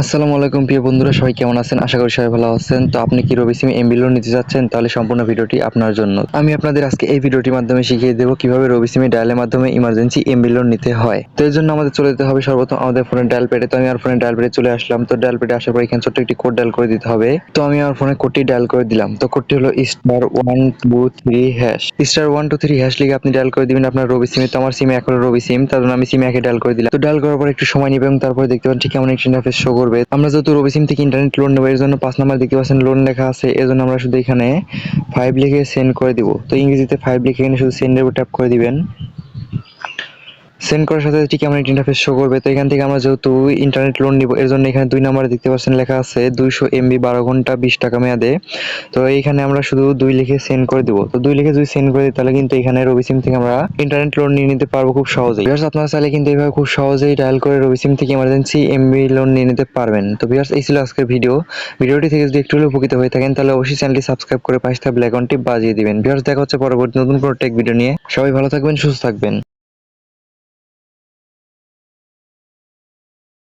আসসালামু আলাইকুম, প্রিয় বন্ধুরা, সবাই কেমন আছেন? আশা করি সবাই ভালো আছেন। তো আপনি কি রবি সিম এমবি লোন নিতে যাচ্ছেন তাহলে সম্পূর্ণ ভিডিওটি আপনার জন্য। আমি আপনাদের আজকে এই ভিডিওটির মাধ্যমে শিখিয়ে দেবো কীভাবে রবি সিমে ডায়ালের মাধ্যমে ইমার্জেন্সি এমবি লোন নিতে হয়। তো এর জন্য আমাদের চলে যেতে হবে সর্বপ্রথম আমাদের ফোনের ডায়াল পেডে তো আমি আমার ফোনের ডায়াল পেডে চলে আসলাম। তো ডায়াল পেডে আসার পর এখানে ছোট্ট একটি কোড ডায়াল করে দিতে হবে। তো আমি আমার ফোনে কোডটি ডায়াল করে দিলাম। তো কোডটি হলো star one two three hash star one two three hash লিখে আপনি ডায়াল করে দিবেন আপনার রবি সিমে। তো আমার সিমে এখন রবি সিম, তার জন্য আমি সিমে একে ডায়াল করে দিলাম। তো ডায়াল করার পর একটু সময় নেবে এবং তারপরে দেখতে পাচ্ছি কেমন একটি ইন্টারফেস শো করবে। আমরা যেহেতু রবি সিম থেকে ইন্টারনেট লোন নেব এর জন্য পাঁচ নাম্বার দেখতে পাচ্ছেন লোন লেখা আছে এর জন্য আমরা শুধু এখানে ফাইভ লিখে সেন্ড করে দিব। তো ইংরেজিতে ফাইভ লিখে এখানে শুধু সেন্ডের উপর ট্যাপ করে দিবেন। সেন্ড করার সাথে ঠিক এমন একটা ইন্টারফেস শো করবে? তো এখান থেকে আমরা যেহেতু ইন্টারনেট লোন নিব, এর জন্য এখানে দুই নাম্বারে দেখতে পাচ্ছেন, লেখা আছে দুইশো এমবি বারো ঘণ্টা বিশ টাকা মেয়াদে। তো এইখানে আমরা শুধু দুই লিখে সেন্ড করে দিব। তো দুই লিখে যদি সেন্ড করে দিই, তাহলে কিন্তু এখানে রবি সিম থেকে আমরা ইন্টারনেট লোন নিয়ে নিতে পারব খুব সহজেই। বিয়ার্স আপনারা চাইলে কিন্তু এইভাবে খুব সহজেই ডায়াল করে রবি সিম থেকে ইমার্জেন্সি এমবি লোন নিয়ে নিতে পারবেন। তো বিয়ার্স এই ছিল আজকের ভিডিও ভিডিওটি থেকে যদি একটু উপকৃত হয়ে থাকেন, তাহলে অবশ্যই চ্যানেলটি সাবস্ক্রাইব করে পাশে থাকা বেল আইকনটি বাজিয়ে দিবেন। বিয়ার্স দেখা হচ্ছে পরবর্তী নতুন কোনো টেক ভিডিও নিয়ে। সবাই ভালো থাকবেন, সুস্থ থাকবেন।